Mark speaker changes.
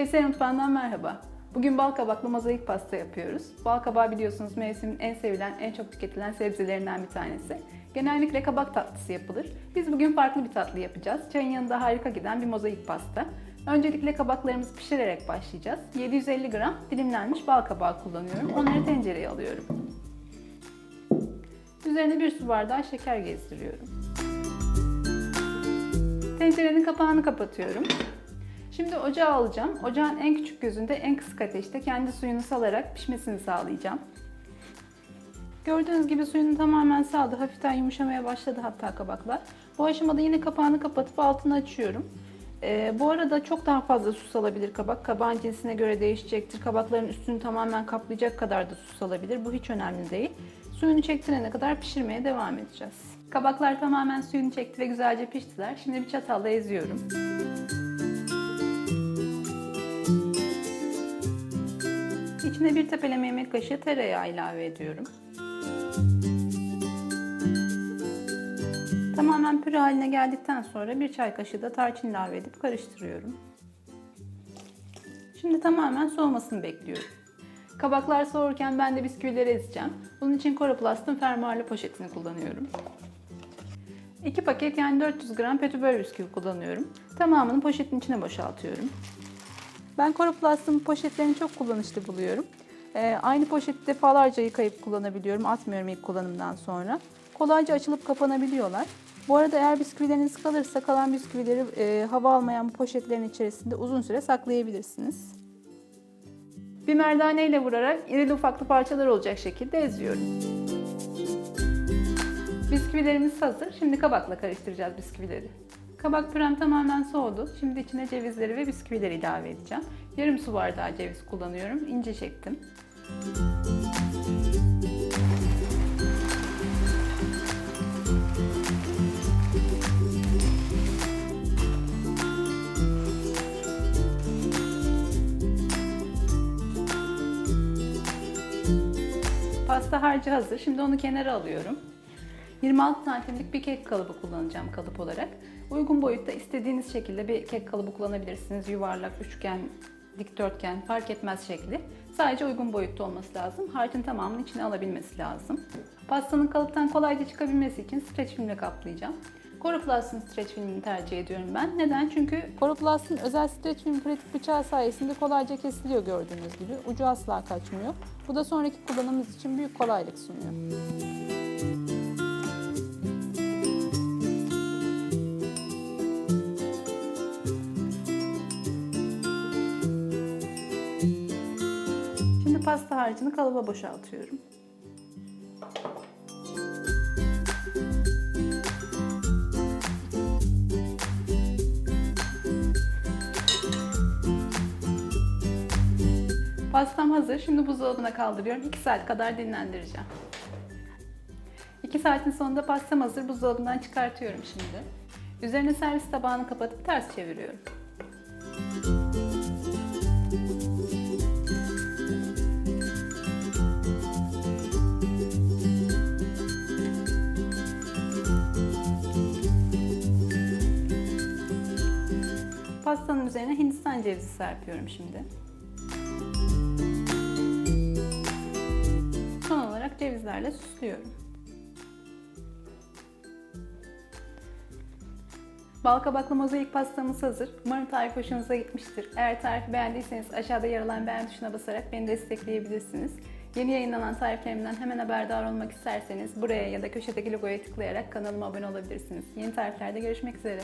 Speaker 1: Kevser Mutfağı'ndan merhaba. Bugün bal kabaklı mozaik pasta yapıyoruz. Bal kabağı biliyorsunuz mevsimin en sevilen, en çok tüketilen sebzelerinden bir tanesi. Genellikle kabak tatlısı yapılır. Biz bugün farklı bir tatlı yapacağız. Çayın yanında harika giden bir mozaik pasta. Öncelikle kabaklarımızı pişirerek başlayacağız. 750 gram dilimlenmiş bal kabağı kullanıyorum. Onları tencereye alıyorum. Üzerine bir su bardağı şeker gezdiriyorum. Tencerenin kapağını kapatıyorum. Şimdi ocağı alacağım. Ocağın en küçük gözünde en kısık ateşte kendi suyunu salarak pişmesini sağlayacağım. Gördüğünüz gibi suyunu tamamen saldı. Hafiften yumuşamaya başladı hatta kabaklar. Bu aşamada yine kapağını kapatıp altını açıyorum. Ee, bu arada çok daha fazla su salabilir kabak. Kabağın cinsine göre değişecektir. Kabakların üstünü tamamen kaplayacak kadar da su salabilir. Bu hiç önemli değil. Suyunu çektirene kadar pişirmeye devam edeceğiz. Kabaklar tamamen suyunu çekti ve güzelce piştiler. Şimdi bir çatalla eziyorum. İçine bir tepeleme yemek kaşığı tereyağı ilave ediyorum. Tamamen püre haline geldikten sonra bir çay kaşığı da tarçın ilave edip karıştırıyorum. Şimdi tamamen soğumasını bekliyorum. Kabaklar soğurken ben de bisküvileri ezeceğim. Bunun için Coroplast'ın fermuarlı poşetini kullanıyorum. 2 paket yani 400 gram petibör bisküvi kullanıyorum. Tamamını poşetin içine boşaltıyorum. Ben Coroplast'ın poşetlerini çok kullanışlı buluyorum. Ee, aynı poşeti defalarca yıkayıp kullanabiliyorum. Atmıyorum ilk kullanımdan sonra. Kolayca açılıp kapanabiliyorlar. Bu arada eğer bisküvileriniz kalırsa kalan bisküvileri e, hava almayan poşetlerin içerisinde uzun süre saklayabilirsiniz. Bir merdane ile vurarak irili ufaklı parçalar olacak şekilde eziyorum. Bisküvilerimiz hazır. Şimdi kabakla karıştıracağız bisküvileri. Kabak pürem tamamen soğudu. Şimdi içine cevizleri ve bisküvileri ilave edeceğim. Yarım su bardağı ceviz kullanıyorum. İnce çektim. Pasta harcı hazır. Şimdi onu kenara alıyorum. 26 santimlik bir kek kalıbı kullanacağım kalıp olarak. Uygun boyutta istediğiniz şekilde bir kek kalıbı kullanabilirsiniz. Yuvarlak, üçgen, dikdörtgen fark etmez şekli. Sadece uygun boyutta olması lazım. Harcın tamamını içine alabilmesi lazım. Pastanın kalıptan kolayca çıkabilmesi için streç filmle kaplayacağım. Coroplast'ın streç filmini tercih ediyorum ben. Neden? Çünkü Coroplast'ın özel streç film pratik bıçağı sayesinde kolayca kesiliyor gördüğünüz gibi. Ucu asla kaçmıyor. Bu da sonraki kullanımımız için büyük kolaylık sunuyor. Şimdi pasta harcını kalıba boşaltıyorum. Pastam hazır. Şimdi buzdolabına kaldırıyorum. 2 saat kadar dinlendireceğim. 2 saatin sonunda pastam hazır. Buzdolabından çıkartıyorum şimdi. Üzerine servis tabağını kapatıp ters çeviriyorum. Pastanın üzerine Hindistan cevizi serpiyorum şimdi. Son olarak cevizlerle süslüyorum. Bal kabaklı mozaik pastamız hazır. Umarım tarif hoşunuza gitmiştir. Eğer tarifi beğendiyseniz aşağıda yer alan beğen tuşuna basarak beni destekleyebilirsiniz. Yeni yayınlanan tariflerimden hemen haberdar olmak isterseniz buraya ya da köşedeki logoya tıklayarak kanalıma abone olabilirsiniz. Yeni tariflerde görüşmek üzere.